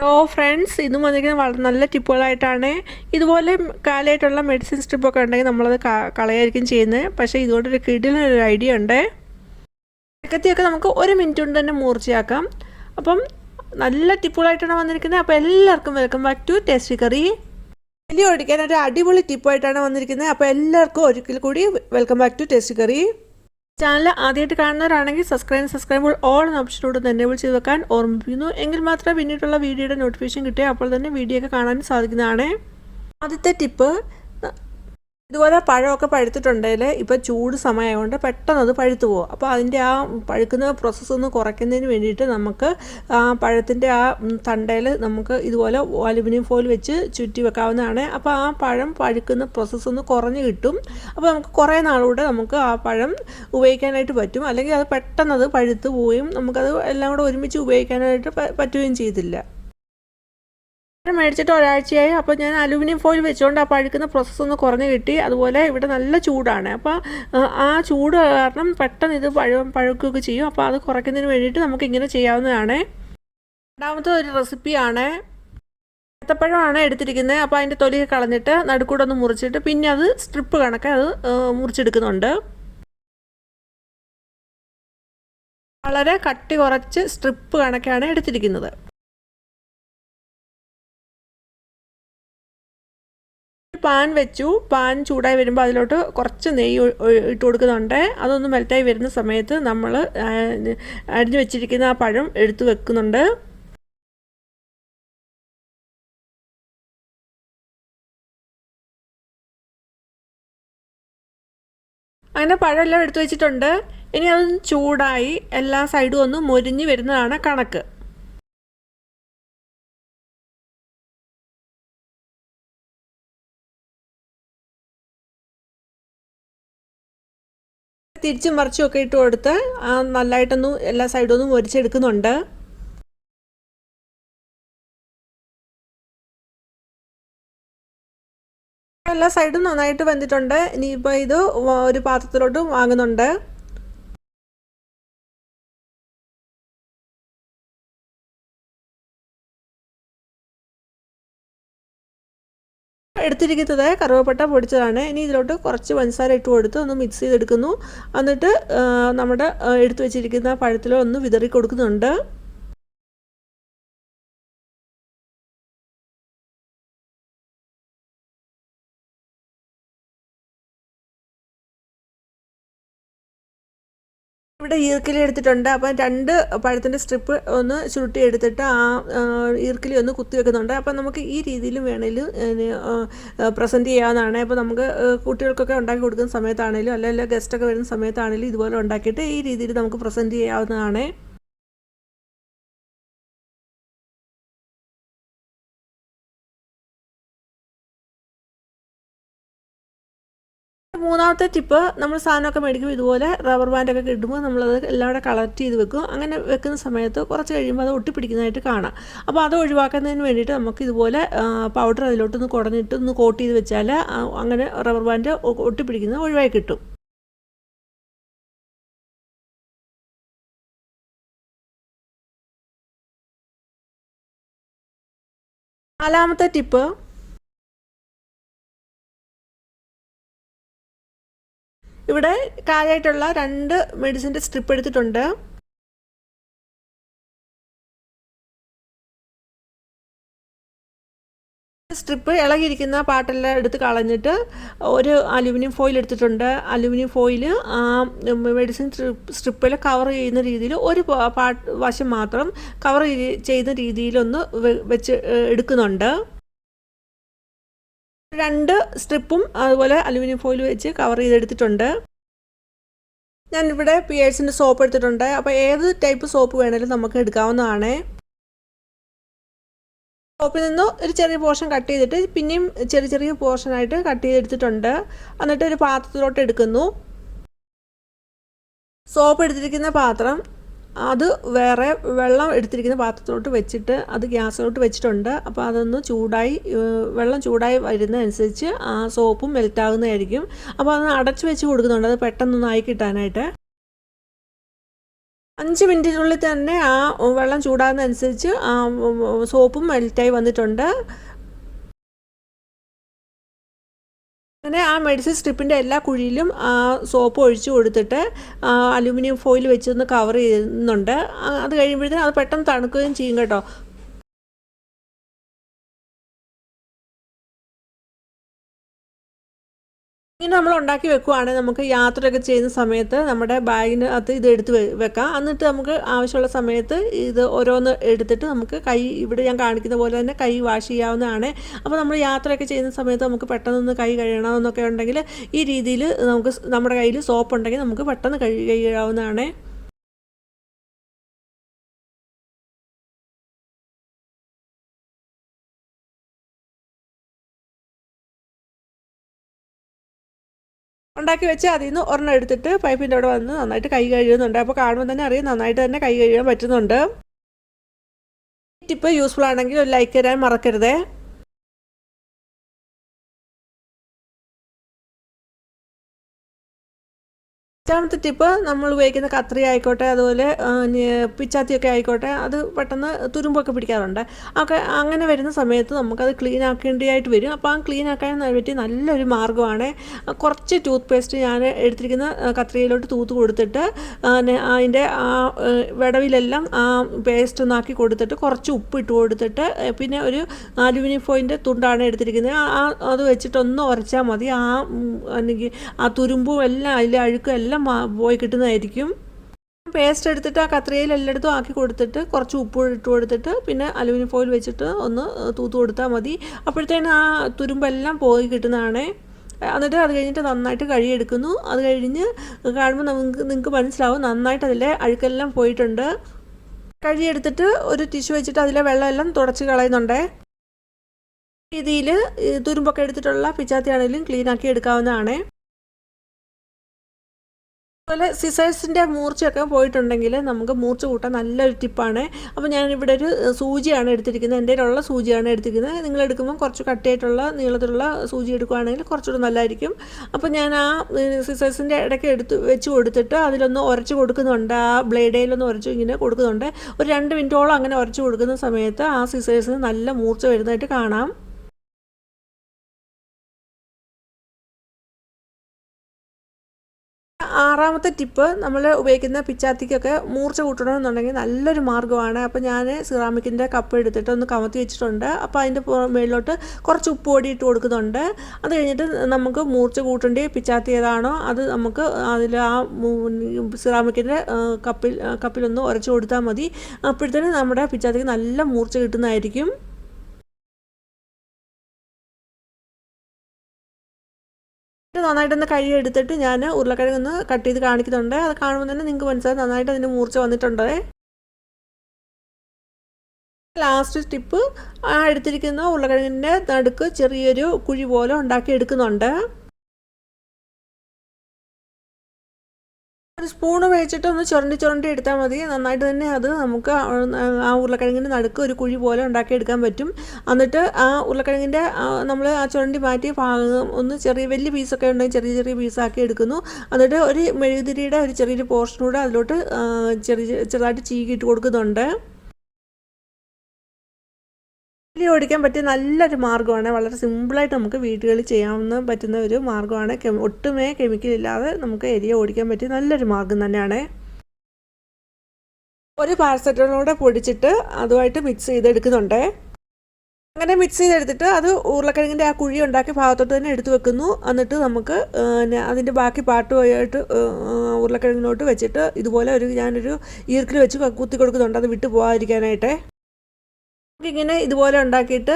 Hello friends ഇതും വന്നിരിക്കുന്നത് വളരെ നല്ല ടിപ്പുകളായിട്ടാണ്. ഇതുപോലെ കാലമായിട്ടുള്ള മെഡിസിൻ സ്ട്രിപ്പൊക്കെ ഉണ്ടെങ്കിൽ നമ്മളത് കളയായിരിക്കും ചെയ്യുന്നത്. പക്ഷേ ഇതുകൊണ്ടൊരു കിടിലൊരു ഐഡിയ ഉണ്ട്. ചക്കത്തിയൊക്കെ നമുക്ക് ഒരു മിനിറ്റ് കൊണ്ട് തന്നെ മൂർച്ചയാക്കാം. അപ്പം നല്ല ടിപ്പുകളായിട്ടാണ് വന്നിരിക്കുന്നത്. അപ്പോൾ എല്ലാവർക്കും welcome back to Tasty Curry എലി ഓടിക്കാൻ ഒരു അടിപൊളി ടിപ്പായിട്ടാണ് വന്നിരിക്കുന്നത്. അപ്പോൾ എല്ലാവർക്കും ഒരിക്കൽ കൂടി welcome back to Tasty Curry channel ആദ്യമായിട്ട് കാണുന്നവരാണെങ്കിൽ സബ്സ്ക്രൈബ് സബ്സ്ക്രൈബ് ഓൾ എന്ന ഓപ്ഷനോട് തന്നെ എനേബിൾ ചെയ്ത് വെക്കാൻ ഓർമ്മിപ്പിക്കുന്നു. എങ്കിൽ മാത്രമേ പിന്നീടുള്ള വീഡിയോയുടെ നോട്ടിഫിക്കേഷൻ കിട്ടിയ അപ്പോൾ തന്നെ വീഡിയോ ഒക്കെ കാണാൻ സാധിക്കുന്നതാണ്. ആദ്യത്തെ ടിപ്പ് ഇതുപോലെ പഴമൊക്കെ പഴുത്തിട്ടുണ്ടെങ്കിൽ ഇപ്പോൾ ചൂട് സമയമായതുകൊണ്ട് പെട്ടെന്ന് അത് പഴുത്തു പോകും. അപ്പോൾ അതിന്റെ ആ പഴുക്കുന്ന പ്രോസസ്സ് ഒന്ന് കുറയ്ക്കുന്നതിന് വേണ്ടിയിട്ട് നമുക്ക് ആ പഴത്തിന്റെ ആ തണ്ടയിൽ നമുക്ക് ഇതുപോലെ അലുമിനിയം ഫോയിൽ വെച്ച് ചുറ്റി വെക്കാവുന്നതാണ്. അപ്പോൾ ആ പഴം പഴുക്കുന്ന പ്രോസസ്സ് ഒന്ന് കുറഞ്ഞ് കിട്ടും. അപ്പോൾ നമുക്ക് കുറേ നാളുകൂടെ നമുക്ക് ആ പഴം ഉപയോഗിക്കാനായിട്ട് പറ്റും. അല്ലെങ്കിൽ അത് പെട്ടെന്ന് അത് പഴുത്ത് പോവുകയും നമുക്കത് എല്ലാം കൂടെ ഒരുമിച്ച് ഉപയോഗിക്കാനായിട്ട് പറ്റുകയും ചെയ്തില്ല. മേടിച്ചിട്ട് ഒരാഴ്ചയായി. അപ്പോൾ ഞാൻ അലുമിനിയം ഫോയിൽ വെച്ചുകൊണ്ട് അപ്പോൾ അഴുക്കുന്ന പ്രോസസ്സ് ഒന്ന് കുറഞ്ഞ് കിട്ടി. അതുപോലെ ഇവിടെ നല്ല ചൂടാണ്. അപ്പോൾ ആ ചൂട് കാരണം പെട്ടെന്ന് ഇത് പഴ പഴുക്കുകയൊക്കെ ചെയ്യും. അപ്പോൾ അത് കുറയ്ക്കുന്നതിന് വേണ്ടിയിട്ട് നമുക്ക് ഇങ്ങനെ ചെയ്യാവുന്നതാണ്. രണ്ടാമത്തെ ഒരു റെസിപ്പിയാണ് ഏത്തപ്പഴമാണ് എടുത്തിരിക്കുന്നത് അപ്പോൾ അതിന്റെ തൊലി കളഞ്ഞിട്ട് നടുക്കൂടെ ഒന്ന് മുറിച്ചിട്ട് പിന്നെ അത് സ്ട്രിപ്പ് കണക്ക് അത് മുറിച്ചെടുക്കുന്നുണ്ട്. വളരെ കട്ടി കുറച്ച് സ്ട്രിപ്പ് കണക്കാണ് എടുത്തിരിക്കുന്നത്. പാൻ വെച്ചു. പാൻ ചൂടായി വരുമ്പോൾ അതിലോട്ട് കുറച്ച് നെയ്യ് ഇട്ട് കൊടുക്കുന്നുണ്ട്. അതൊന്ന് മെൽറ്റായി വരുന്ന സമയത്ത് നമ്മൾ അരിഞ്ഞു വെച്ചിരിക്കുന്ന ആ പഴം എടുത്തു വെക്കുന്നുണ്ട്. അങ്ങനെ പഴമെല്ലാം എടുത്തു വെച്ചിട്ടുണ്ട്. ഇനി അതൊന്ന് ചൂടായി എല്ലാ സൈഡും ഒന്ന് മൊരിഞ്ഞ് വരുന്നതാണ് കണക്ക്. തിരിച്ചും മറിച്ചും ഒക്കെ ഇട്ട് കൊടുത്ത് നല്ലതായിട്ടൊന്ന് എല്ലാ സൈഡും ഒന്ന് മൊരിച്ചെടുക്കുന്നുണ്ട്. എല്ലാ സൈഡും നന്നായിട്ട് വെന്തിട്ടുണ്ട്. ഇനിയിപ്പോൾ ഇത് ഒരു പാത്രത്തിലോട്ട് വാങ്ങുന്നുണ്ട്. എടുത്തിരിക്കുന്നത് കറുവപ്പട്ട പൊടിച്ചതാണ്. ഇനി ഇതിലോട്ട് കുറച്ച് പഞ്ചസാര ഇട്ട് കൊടുത്ത് ഒന്ന് മിക്സ് ചെയ്തെടുക്കുന്നു. എന്നിട്ട് നമ്മുടെ എടുത്തു വെച്ചിരിക്കുന്ന പഴത്തിലോ ഒന്ന് വിതറി കൊടുക്കുന്നുണ്ട് ഇവിടെ ഈർക്കിലി എടുത്തിട്ടുണ്ട്. അപ്പം രണ്ട് പഴത്തിന്റെ സ്ട്രിപ്പ് ഒന്ന് ചുരുട്ടി എടുത്തിട്ട് ആ ഈർക്കിലി ഒന്ന് കുത്തി വെക്കുന്നുണ്ട്. അപ്പം നമുക്ക് ഈ രീതിയിലും വേണമെങ്കിലും പ്രസന്റ് ചെയ്യാവുന്നതാണ്. അപ്പോൾ നമുക്ക് കുട്ടികൾക്കൊക്കെ ഉണ്ടാക്കി കൊടുക്കുന്ന സമയത്താണെങ്കിലും അല്ലെങ്കിൽ ഗസ്റ്റൊക്കെ വരുന്ന സമയത്താണെങ്കിലും ഇതുപോലെ ഉണ്ടാക്കിയിട്ട് ഈ രീതിയിൽ നമുക്ക് പ്രസന്റ് ചെയ്യാവുന്നതാണ്. മൂന്നാമത്തെ ടിപ്പ് നമ്മൾ സാധനമൊക്കെ മേടിക്കും ഇതുപോലെ റബ്ബർ ബാൻഡൊക്കെ കിട്ടുമ്പോൾ നമ്മളത് എല്ലാം കൂടെ കളക്ട് ചെയ്ത് വെക്കും. അങ്ങനെ വെക്കുന്ന സമയത്ത് കുറച്ച് കഴിയുമ്പോൾ അത് ഒട്ടിപ്പിടിക്കുന്നതായിട്ട് കാണാം. അപ്പോൾ അത് ഒഴിവാക്കുന്നതിന് വേണ്ടിയിട്ട് നമുക്ക് ഇതുപോലെ പൗഡർ അതിലോട്ടൊന്ന് കുടഞ്ഞിട്ട് ഒന്ന് കോട്ട് ചെയ്ത് വെച്ചാൽ അങ്ങനെ റബ്ബർ ബാൻഡ് ഒട്ടിപ്പിടിക്കുന്നത് ഒഴിവായി കിട്ടും. നാലാമത്തെ ടിപ്പ് ഇവിടെ കാര്യമായിട്ടുള്ള രണ്ട് മെഡിസിന്റെ സ്ട്രിപ്പ് എടുത്തിട്ടുണ്ട്. സ്ട്രിപ്പ് ഇളകിയിരിക്കുന്ന പാട്ടെല്ലാം എടുത്ത് കളഞ്ഞിട്ട് ഒരു അലുമിനിയം ഫോയിൽ എടുത്തിട്ടുണ്ട്. അലുമിനിയം ഫോയിൽ മെഡിസിൻ സ്ട്രിപ്പിൽ കവർ ചെയ്യുന്ന രീതിയിൽ ഒരു പാട്ട് വശം മാത്രം കവർ ചെയ്യുന്ന രീതിയിലൊന്ന് വെച്ച് എടുക്കുന്നുണ്ട്. രണ്ട് സ്ട്രിപ്പും അതുപോലെ അലുമിനിയം ഫോയിൽ വെച്ച് കവർ ചെയ്തെടുത്തിട്ടുണ്ട്. ഞാനിവിടെ പിയേഴ്സിന്റെ സോപ്പ് എടുത്തിട്ടുണ്ട്. അപ്പോൾ ഏത് ടൈപ്പ് സോപ്പ് വേണേലും നമുക്ക് എടുക്കാവുന്നതാണ്. സോപ്പിൽ നിന്ന് ഒരു ചെറിയ പോർഷൻ കട്ട് ചെയ്തിട്ട് പിന്നെയും ചെറിയ ചെറിയ പോർഷനായിട്ട് കട്ട് ചെയ്തെടുത്തിട്ടുണ്ട്. എന്നിട്ട് ഒരു പാത്രത്തിലോട്ട് എടുക്കുന്നു. സോപ്പ് എടുത്തിരിക്കുന്ന പാത്രം അത് വേറെ വെള്ളം എടുത്തിരിക്കുന്ന പാത്രത്തിലോട്ട് വെച്ചിട്ട് അത് ഗ്യാസിലോട്ട് വെച്ചിട്ടുണ്ട്. അപ്പോൾ അതൊന്ന് ചൂടായി വെള്ളം ചൂടായി വരുന്നതനുസരിച്ച് ആ സോപ്പും മെൽറ്റാകുന്നതായിരിക്കും. അപ്പോൾ അത് അടച്ചു വെച്ച് കൊടുക്കുന്നുണ്ട്. അത് പെട്ടെന്നൊന്ന് ആയി കിട്ടാനായിട്ട്. അഞ്ച് മിനിറ്റിനുള്ളിൽ തന്നെ ആ വെള്ളം ചൂടാകുന്നതനുസരിച്ച് ആ സോപ്പും മെൽറ്റായി വന്നിട്ടുണ്ട്. അങ്ങനെ ആ മെഡിസിൻ സ്ട്രിപ്പിന്റെ എല്ലാ കുഴിയിലും സോപ്പ് ഒഴിച്ചു കൊടുത്തിട്ട് അലുമിനിയം ഫോയിൽ വെച്ചൊന്ന് കവർ ചെയ്യുന്നുണ്ട്. അത് കഴിയുമ്പോഴത്തേനും അത് പെട്ടെന്ന് തണുക്കുകയും ചെയ്യും കേട്ടോ. ഇങ്ങനെ നമ്മൾ ഉണ്ടാക്കി വെക്കുവാണെങ്കിൽ നമുക്ക് യാത്രയൊക്കെ ചെയ്യുന്ന സമയത്ത് നമ്മുടെ ബാഗിനകത്ത് ഇത് എടുത്ത് വെക്കാം. എന്നിട്ട് നമുക്ക് ആവശ്യമുള്ള സമയത്ത് ഇത് ഓരോന്ന് എടുത്തിട്ട് നമുക്ക് കൈ ഇവിടെ ഞാൻ കാണിക്കുന്ന പോലെ തന്നെ കൈ വാഷ് ചെയ്യാവുന്നതാണ്. അപ്പോൾ നമ്മൾ യാത്രയൊക്കെ ചെയ്യുന്ന സമയത്ത് നമുക്ക് പെട്ടെന്നൊന്ന് കൈ കഴുകണമെന്നൊക്കെ ഉണ്ടെങ്കിൽ ഈ രീതിയിൽ നമുക്ക് നമ്മുടെ കയ്യിൽ സോപ്പ് ഉണ്ടെങ്കിൽ നമുക്ക് പെട്ടെന്ന് കഴുകി കഴുകാവുന്നതാണ്. ഉണ്ടാക്കി വെച്ച് അതിൽ നിന്ന് ഒരെണ്ണം എടുത്തിട്ട് പൈപ്പിന്റെ അവിടെ വന്ന് നന്നായിട്ട് കൈ കഴുകുന്നുണ്ട്. അപ്പോൾ കാണുമ്പോൾ തന്നെ അറിയാം നന്നായിട്ട് തന്നെ കൈ കഴുകാൻ പറ്റുന്നുണ്ട്. ടിപ്പ് യൂസ്ഫുൾ ആണെങ്കിൽ ഒരു ലൈക്ക് തരാൻ മറക്കരുതേ. അഞ്ചാമത്തെ ടിപ്പ് നമ്മൾ ഉപയോഗിക്കുന്ന കത്രി ആയിക്കോട്ടെ അതുപോലെ പിച്ചാത്തിയൊക്കെ ആയിക്കോട്ടെ അത് പെട്ടെന്ന് തുരുമ്പൊക്കെ പിടിക്കാറുണ്ട്. ഒക്കെ അങ്ങനെ വരുന്ന സമയത്ത് നമുക്കത് ക്ലീൻ ആക്കേണ്ടതായിട്ട് വരും. അപ്പോൾ ആ ക്ലീൻ ആക്കാൻ പറ്റി നല്ലൊരു മാർഗമാണ് കുറച്ച് ടൂത്ത് പേസ്റ്റ് ഞാൻ എടുത്തിരിക്കുന്ന കത്രിയിലോട്ട് തൂത്ത് കൊടുത്തിട്ട് അതിന്റെ ആ വിടവിലെല്ലാം ആ പേസ്റ്റ് ഒന്നാക്കി കൊടുത്തിട്ട് കുറച്ച് ഉപ്പ് ഇട്ട് കൊടുത്തിട്ട് പിന്നെ ഒരു അലുമിനിയം ഫോയിന്റെ തുണ്ടാണ് എടുത്തിരിക്കുന്നത്. ആ അത് വെച്ചിട്ടൊന്ന് ഉരച്ചാൽ മതി. ആ അല്ലെങ്കിൽ ആ തുരുമ്പും എല്ലാം അതിലെ അഴുക്കും എല്ലാം എല്ലാം പോയി കിട്ടുന്നതായിരിക്കും. പേസ്റ്റ് എടുത്തിട്ട് ആ കത്രികയിൽ എല്ലായിടത്തും ആക്കി കൊടുത്തിട്ട് കുറച്ച് ഉപ്പ് ഇട്ട് കൊടുത്തിട്ട് പിന്നെ അലുമിനിയം ഫോയിൽ വെച്ചിട്ട് ഒന്ന് തൂത്ത് കൊടുത്താൽ മതി. അപ്പോഴത്തേനും ആ തുരുമ്പെല്ലാം പോയി കിട്ടുന്നതാണ്. എന്നിട്ട് അത് കഴിഞ്ഞിട്ട് നന്നായിട്ട് കഴുകിയെടുക്കുന്നു. അത് കഴിഞ്ഞ് കാണുമ്പോൾ നമുക്ക് നിങ്ങൾക്ക് മനസ്സിലാവും നന്നായിട്ട് അതിലെ അഴുക്കെല്ലാം പോയിട്ടുണ്ട്. കഴുകിയെടുത്തിട്ട് ഒരു ടിഷ്യൂ വെച്ചിട്ട് അതിലെ വെള്ളമെല്ലാം തുടച്ച് കളയുന്നുണ്ട്. രീതിയിൽ തുരുമ്പൊക്കെ എടുത്തിട്ടുള്ള പിച്ചാത്തിയാണെങ്കിലും ക്ലീൻ ആക്കി എടുക്കാവുന്നതാണ്. അതുപോലെ സിസേഴ്സിന്റെ മൂർച്ചയൊക്കെ പോയിട്ടുണ്ടെങ്കിൽ നമുക്ക് മൂർച്ച കൂട്ടാൻ നല്ലൊരു ടിപ്പാണ്. അപ്പോൾ ഞാൻ ഇവിടെ ഒരു സൂചിയാണ് എടുത്തിരിക്കുന്നത്. എന്റെ ഉള്ള സൂചിയാണ് എടുത്തിരിക്കുന്നത്. നിങ്ങൾ എടുക്കുമ്പോൾ കുറച്ച് കട്ടിയായിട്ടുള്ള നീളത്തിലുള്ള സൂചി എടുക്കുകയാണെങ്കിൽ കുറച്ചുകൂടി നല്ലതായിരിക്കും. അപ്പോൾ ഞാൻ ആ സിസേഴ്സിന്റെ ഇടയ്ക്ക് എടുത്ത് വെച്ച് കൊടുത്തിട്ട് അതിലൊന്ന് ഉരച്ച് കൊടുക്കുന്നുണ്ട്. ആ ബ്ലേഡേലൊന്ന് ഉരച്ച് ഇങ്ങനെ കൊടുക്കുന്നുണ്ട്. ഒരു രണ്ട് മിനിറ്റോളം അങ്ങനെ ഉരച്ച് കൊടുക്കുന്ന സമയത്ത് ആ സിസേഴ്സിന് നല്ല മൂർച്ച വരുന്നതായിട്ട് കാണാം. ആറാമത്തെ ടിപ്പ് നമ്മൾ ഉപയോഗിക്കുന്ന പിച്ചാത്തിക്കൊക്കെ മൂർച്ച കൂട്ടണമെന്നുണ്ടെങ്കിൽ നല്ലൊരു മാർഗമാണ്. അപ്പോൾ ഞാൻ സിറാമിക്കിന്റെ കപ്പ് എടുത്തിട്ട് ഒന്ന് കമത്തി വെച്ചിട്ടുണ്ട്. അപ്പോൾ അതിന്റെ മുകളിലോട്ട് കുറച്ച് ഉപ്പ് പൊടി ഇട്ട് കൊടുക്കുന്നുണ്ട്. അത് കഴിഞ്ഞിട്ട് നമുക്ക് മൂർച്ച കൂട്ടേണ്ടി പിച്ചാത്തി ഏതാണോ അത് നമുക്ക് അതിൽ ആ സിറാമിക്കിന്റെ കപ്പിൽ കപ്പിലൊന്ന് ഉരച്ച് കൊടുത്താൽ മതി. അപ്പോഴത്തേനും നമ്മുടെ പിച്ചാത്തിക്ക് നല്ല മൂർച്ച കിട്ടുന്നതായിരിക്കും. നന്നായിട്ടൊന്ന് കഴുകി എടുത്തിട്ട് ഞാൻ ഉരുളക്കിഴങ്ങ് ഒന്ന് കട്ട് ചെയ്ത് കാണിക്കുന്നുണ്ട്. അത് കാണുമ്പോൾ തന്നെ നിങ്ങൾക്ക് മനസ്സിലായി നന്നായിട്ട് അതിന്റെ മൂർച്ച വന്നിട്ടുണ്ട്. ലാസ്റ്റ് ടിപ്പ് ആ എടുത്തിരിക്കുന്ന ഉരുളക്കിഴങ്ങിന്റെ നടുക്ക് ചെറിയൊരു കുഴി പോലെ ഉണ്ടാക്കി എടുക്കുന്നുണ്ട് ഒരു സ്പൂൺ വെച്ചിട്ട് ഒന്ന് ചുരണ്ടി ചുരണ്ടി എടുത്താൽ മതി. നന്നായിട്ട് തന്നെ അത് നമുക്ക് ആ ഉരുളക്കിഴങ്ങിന്റെ നടുക്ക് ഒരു കുഴി പോലെ ഉണ്ടാക്കിയെടുക്കാൻ പറ്റും. എന്നിട്ട് ആ ഉരുളക്കിഴങ്ങിന്റെ നമ്മൾ ആ ചുരണ്ടി മാറ്റി ഭാഗം ഒന്ന് ചെറിയ വലിയ പീസൊക്കെ ഉണ്ടെങ്കിൽ ചെറിയ ചെറിയ പീസാക്കി എടുക്കുന്നു. എന്നിട്ട് ഒരു മെഴുകുതിരിയുടെ ഒരു ചെറിയൊരു പോർഷൻ അതിലോട്ട് ചെറിയ ചെറുതായിട്ട് ചീകിയിട്ട് കൊടുക്കുന്നുണ്ട്. ഇഡ്ഡലി ഓടിക്കാൻ പറ്റിയ നല്ലൊരു മാർഗമാണ്. വളരെ സിമ്പിളായിട്ട് നമുക്ക് വീടുകളിൽ ചെയ്യാവുന്ന പറ്റുന്ന ഒരു മാർഗമാണ്. ഒട്ടുമേ കെമിക്കൽ ഇല്ലാതെ നമുക്ക് എരിയ ഓടിക്കാൻ പറ്റിയ നല്ലൊരു മാർഗം തന്നെയാണ്. ഒരു പാരസെറ്റമോളൂടെ പൊടിച്ചിട്ട് അതുമായിട്ട് മിക്സ് ചെയ്തെടുക്കുന്നുണ്ട്. അങ്ങനെ മിക്സ് ചെയ്തെടുത്തിട്ട് അത് ഉരുളക്കിഴങ്ങിന്റെ ആ കുഴി ഉണ്ടാക്കി ഭാഗത്തോട്ട് തന്നെ എടുത്തു വെക്കുന്നു. എന്നിട്ട് നമുക്ക് അതിന്റെ ബാക്കി പാട്ടുമായിട്ട് ഉരുളക്കിഴങ്ങിനോട്ട് വെച്ചിട്ട് ഇതുപോലെ ഒരു ഞാനൊരു ഈർക്കിൽ വെച്ച് കുത്തി കൊടുക്കുന്നുണ്ട് അത് വിട്ടു പോകാതിരിക്കാനായിട്ട് ഇങ്ങനെ ഇതുപോലെ ഉണ്ടാക്കിയിട്ട്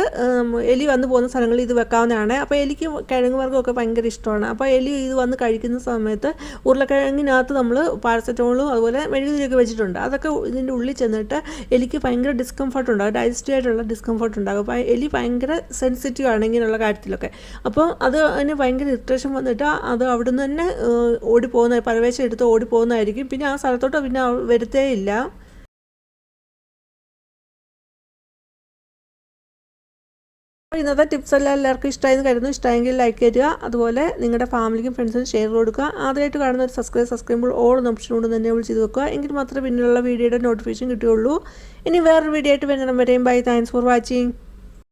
എലി വന്നു പോകുന്ന സ്ഥലങ്ങളിൽ ഇത് വെക്കാവുന്നതാണ്. അപ്പോൾ എലിക്ക് കിഴങ്ങ് വർഗമൊക്കെ ഭയങ്കര ഇഷ്ടമാണ്. അപ്പോൾ എലി ഇത് വന്ന് കഴിക്കുന്ന സമയത്ത് ഉരുളക്കിഴങ്ങിനകത്ത് നമ്മൾ പാരസെറ്റമോളും അതുപോലെ മെഴുകുതിരിയൊക്കെ വെച്ചിട്ടുണ്ട്. അതൊക്കെ ഇതിന്റെ ഉള്ളിൽ ചെന്നിട്ട് എലിക്ക് ഭയങ്കര ഡിസ്കംഫർട്ട് ഉണ്ടാകും. ഡൈജസ്റ്റീവ് ആയിട്ടുള്ള ഡിസ്കംഫർട്ട് ഉണ്ടാകും. അപ്പോൾ എലി ഭയങ്കര സെൻസിറ്റീവ് ആണ് ഇങ്ങനെയുള്ള കാര്യത്തിലൊക്കെ. അപ്പോൾ അത് അതിന് ഭയങ്കര ഇറിറ്റേഷൻ വന്നിട്ട് അത് അവിടുന്ന് തന്നെ ഓടിപ്പോകുന്ന പരവേശം എടുത്ത് ഓടിപ്പോകുന്നതായിരിക്കും. പിന്നെ ആ സ്ഥലത്തോട്ട് പിന്നെ വരുത്തേ ഇന്നത്തെ ടിപ്സ് എല്ലാം എല്ലാവർക്കും ഇഷ്ടമായെന്ന് കരുതുന്നു. ഇഷ്ടമായെങ്കിൽ ലൈക്ക് ചെയ്യുക അതുപോലെ നിങ്ങളുടെ ഫാമിലിക്കും ഫ്രണ്ട്സിനും ഷെയർ കൊടുക്കുക. ആദ്യമായിട്ട് കാണുന്ന ഒരു സബ്സ്ക്രൈബ് സബ്സ്ക്രൈബ് ഓൾ ഓപ്ഷൻ കൊണ്ട് തന്നെ വിളിച്ച് വെക്കുക. എങ്കിൽ മാത്രമേ പിന്നിലുള്ള വീഡിയോയുടെ നോട്ടിഫിക്കേഷൻ കിട്ടുകയുള്ളൂ. ഇനി വേറൊരു വീഡിയോ ആയിട്ട് വരണം വരെയും. Bye thanks for watching